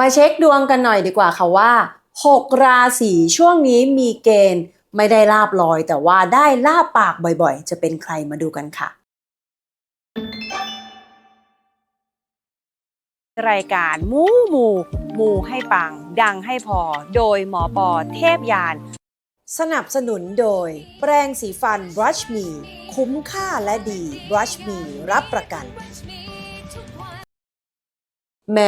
มาเช็คดวงกันหน่อยดีกว่าค่ะว่า 6 ราศีช่วงนี้มีเกณฑ์ ไม่ได้ลาบลอย แต่ว่าได้ลาบปากบ่อยๆ จะเป็นใครมาดูกันค่ะ รายการมูมูมูให้ปัง ดังให้พอ โดยหมอปอเทพยาน สนับสนุนโดย แปรงสีฟัน Brush Me คุ้มค่าและดี Brush Me รับประกัน แหม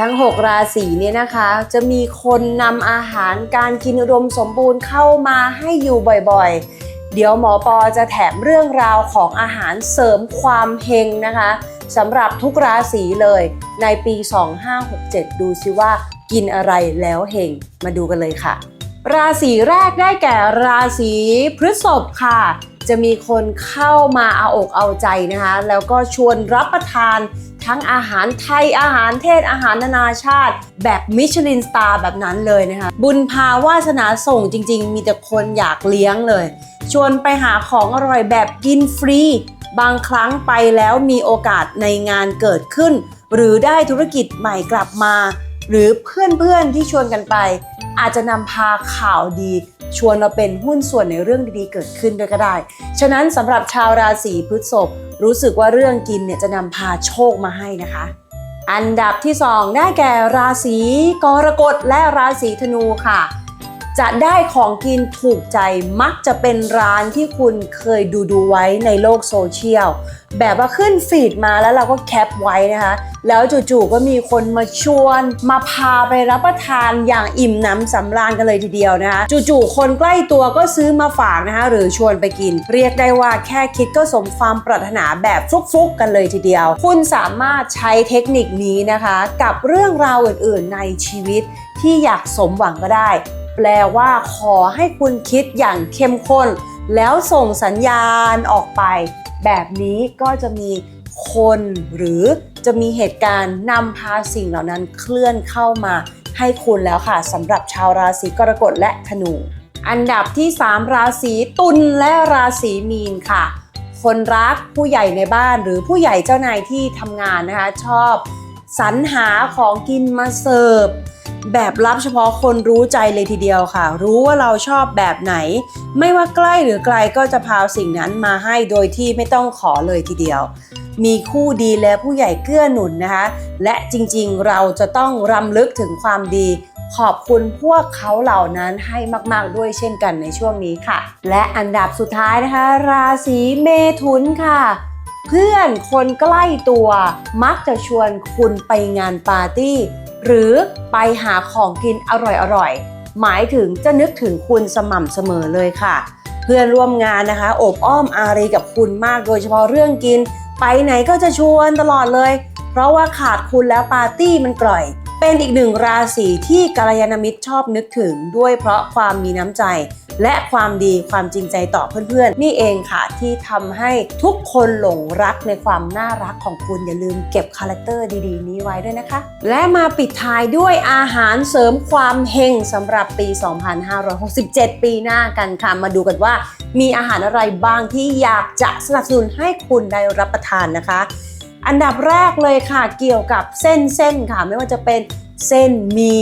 ทั้ง 6 ราศีเนี่ยนะคะ จะมีคนนำอาหารการกินอุดมสมบูรณ์เข้ามาให้อยู่บ่อยๆ เดี๋ยวหมอปอจะแถมเรื่องราวของอาหารเสริมความเฮงนะคะสำหรับทุกราศีเลยในปี 2567 ดูซิว่ากินอะไรแล้วเฮงมาดูกันเลยค่ะ ราศีแรกได้แก่ราศีพฤษภค่ะ จะมีคนเข้ามาเอาอกเอาใจนะคะ แล้วก็ชวนรับประทาน ทั้งอาหารไทยอาหารเทศอาหารนานาชาติ แบบมิชลินสตาร์แบบนั้นเลยนะคะ บุญพาวาสนาส่งจริง ๆ มีแต่คนอยากเลี้ยงเลย ชวนไปหาของอร่อยแบบกินฟรี บางครั้งไปแล้วมีโอกาสในงานเกิดขึ้น หรือได้ธุรกิจใหม่กลับมา หรือเพื่อนๆที่ชวนกันไป อาจจะนำพาข่าวดี ชวนเราเป็นหุ้นส่วนในเรื่องดีๆ เกิดขึ้นด้วยก็ได้ ฉะนั้นสำหรับชาวราศีพฤษภรู้สึกว่าเรื่องกินเนี่ยจะนำพาโชคมาให้นะคะ อันดับที่ 2 ได้แก่ราศีกรกฎและราศีธนูค่ะ จะได้ของกินถูกใจมักจะเป็นร้านที่คุณเคยดูดูไว้ในโลกโซเชียล แบบว่าขึ้นฟีดมาแล้วเราก็แคปไว้นะคะ แล้วจู่ๆก็มีคนมาชวนมาพาไปรับประทานอย่างอิ่มหน้ำสำราญกันเลยทีเดียวนะคะ จู่ๆคนใกล้ตัวก็ซื้อมาฝากนะคะ หรือชวนไปกิน เรียกได้ว่าแค่คิดก็สมความปรารถนาแบบฟุกๆกันเลยทีเดียว คุณสามารถใช้เทคนิคนี้นะคะ กับเรื่องราวอื่นๆในชีวิตที่อยากสมหวังก็ได้ แปลว่าขอให้คุณคิดอย่างเข้มข้น แล้วส่งสัญญาณออกไป แบบนี้ก็จะมีคนหรือจะมีเหตุการณ์นำพาสิ่งเหล่านั้นเคลื่อนเข้ามาให้คุณแล้วค่ะสำหรับชาวราศีกรกฎและธนู อันดับที่ 3 ราศีตุลและราศีมีนค่ะ คนรักผู้ใหญ่ในบ้านหรือผู้ใหญ่เจ้านายที่ทำงานนะคะ ชอบสรรหาของกินมาเสิร์ฟ แบบรับเฉพาะคนรู้ใจเลยทีเดียวค่ะ รู้ว่าเราชอบแบบไหน ไม่ว่าใกล้หรือไกลก็จะพาสิ่งนั้นมาให้โดยที่ไม่ต้องขอเลยทีเดียว มีคู่ดีและผู้ใหญ่เกื้อหนุนนะคะ และจริงๆเราจะต้องรำลึกถึงความดี ขอบคุณพวกเขาเหล่านั้นให้มากๆด้วยเช่นกันในช่วงนี้ค่ะ และอันดับสุดท้ายนะคะ ราศีเมถุนค่ะเพื่อนคนใกล้ตัวมักจะชวนคุณไปงานปาร์ตี้ หรือไปหาของกินอร่อยๆ หมายถึงจะนึกถึงคุณสม่ำเสมอเลยค่ะ เพื่อนร่วมงานนะคะโอบอ้อมอารีกับคุณมากโดยเฉพาะเรื่องกิน ไปไหนก็จะชวนตลอดเลย เพราะว่าขาดคุณแล้วปาร์ตี้มันกร่อย เป็นอีกหนึ่งราศีที่กัลยาณมิตรชอบนึกถึงด้วยเพราะความมีน้ำใจ และความดีความจริงใจต่อเพื่อนๆ นี่เองค่ะที่ทำให้ทุกคนหลงรักในความน่ารักของคุณอย่าลืมเก็บคาแรคเตอร์ดีๆ นี้ไว้ด้วยนะคะ และมาปิดท้ายด้วยอาหารเสริมความเฮงสำหรับปี 2567 ปีหน้ากันค่ะมาดูกันว่า มีอาหารอะไรบ้างที่อยากจะสนับสนุนให้คุณได้รับประทานนะคะ อันดับแรกเลยค่ะเกี่ยวกับเส้นเส้นค่ะ ไม่ว่าจะเป็นเส้นมี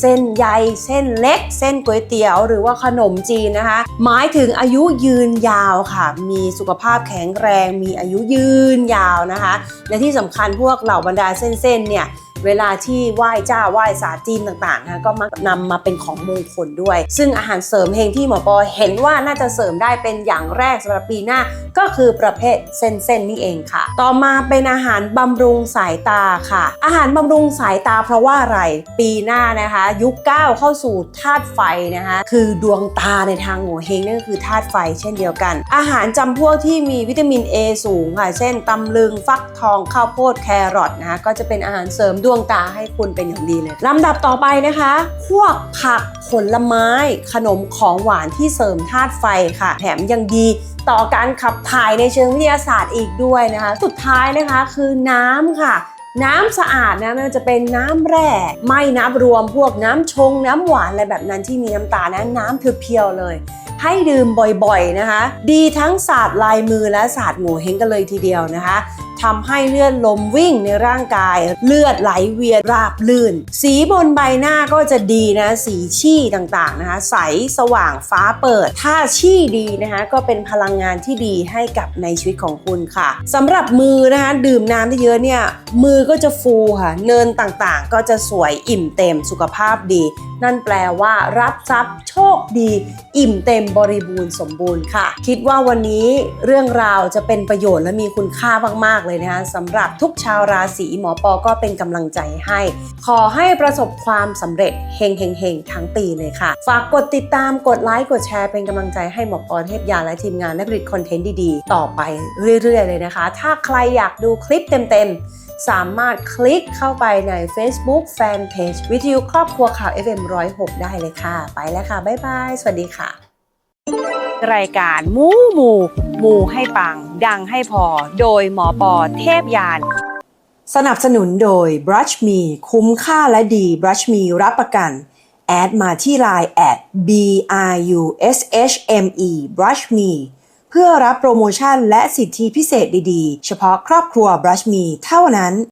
เส้นใยเส้นเล็ก เส้นก๋วยเตี๋ยว หรือว่าขนมจีนนะคะ หมายถึงอายุยืนยาวค่ะ มีสุขภาพแข็งแรง มีอายุยืนยาวนะคะ และที่สำคัญพวกเหล่าบรรดาเส้นๆเนี่ย เวลาที่ไหว้เจ้าไหว้สาจีนต่างๆนะคะก็มักนำมาเป็นของมงคลด้วย ซึ่งอาหารเสริมเฮงที่หมอปอเห็นว่าน่าจะเสริมได้เป็นอย่างแรกสำหรับปีหน้า ก็คือประเภทเส้นๆนี่เองค่ะ ต่อมาเป็นอาหารบำรุงสายตาค่ะ อาหารบำรุงสายตาเพราะว่าอะไรปีหน้านะคะ ยุคก้าวเข้าสู่ธาตุไฟนะคะ คือดวงตาในทางโงเฮงนั่นก็คือธาตุไฟเช่นเดียวกัน อาหารจำพวกที่มีวิตามิน A สูงค่ะ เช่นตำลึงฟักทองข้าวโพดแครอทนะคะก็จะเป็นอาหารเสริมด้วยวงตาให้คุณเป็นอย่างดีเลยลำดับต่อไปนะคะ พวกผักผลไม้ ขนมของหวานที่เสริมธาตุไฟค่ะ แถมยังดีต่อการขับถ่ายในเชิงวิทยาศาสตร์อีกด้วยนะคะ สุดท้ายนะคะคือน้ำค่ะน้ำสะอาดนะไม่ว่าจะเป็นน้ำแร่ไม่นับรวมพวกน้ำชง น้ำหวานอะไรแบบนั้นที่มีน้ำตาลนะน้ำเพียวๆเลย ให้ดื่มบ่อยๆนะคะ ดีทั้งศาสตร์ลายมือและศาสตร์โง่เฮงกันเลยทีเดียวนะคะทำให้เลือดลมวิ่งในร่างกาย เลือดไหลเวียนราบลื่น สีบนใบหน้าก็จะดีนะสีชี่ต่างๆนะคะ ใสสว่างฟ้าเปิด ถ้าชี่ดีนะคะก็เป็นพลังงานที่ดีให้กับในชีวิตของคุณค่ะสำหรับมือนะคะดื่มน้ำได้เยอะเนี่ยมือก็จะฟูค่ะเนินต่างๆ ก็จะสวยอิ่มเต็มสุขภาพดี นั่นแปลว่ารับทรัพย์โชคดี อิ่มเต็มบริบูรณ์สมบูรณ์ค่ะ คิดว่าวันนี้เรื่องราวจะเป็นประโยชน์และมีคุณค่ามากๆเลยนะคะสำหรับทุกชาวราศีหมอปอก็เป็นกำลังใจให้ ขอให้ประสบความสำเร็จเฮงเฮงเฮงทั้งปีเลยค่ะ ฝากกดติดตามกดไลค์กดแชร์เป็นกำลังใจให้หมอปอเทพยาและทีมงานและผลิตคอนเทนต์ดีๆ ต่อไปเรื่อยๆเลยนะคะ ถ้าใครอยากดูคลิปเต็มๆสามารถคลิกเข้าไปใน Facebook Fanpage วิทยุครอบครัวข่าว FM 106 ได้เลยค่ะ ไปแล้วค่ะ บ๊ายบาย สวัสดีค่ะ รายการมูมู มูให้ปัง ดังให้พอ โดยหมอปอเทพยาน สนับสนุนโดย Brush Me คุ้มค่าและดี Brush Me รับประกัน แอดมาที่ Line แอด B R U S H M E Brush Me เพื่อรับโปรโมชั่นและสิทธิพิเศษดีๆ เฉพาะครอบครัว Brush Me เท่านั้น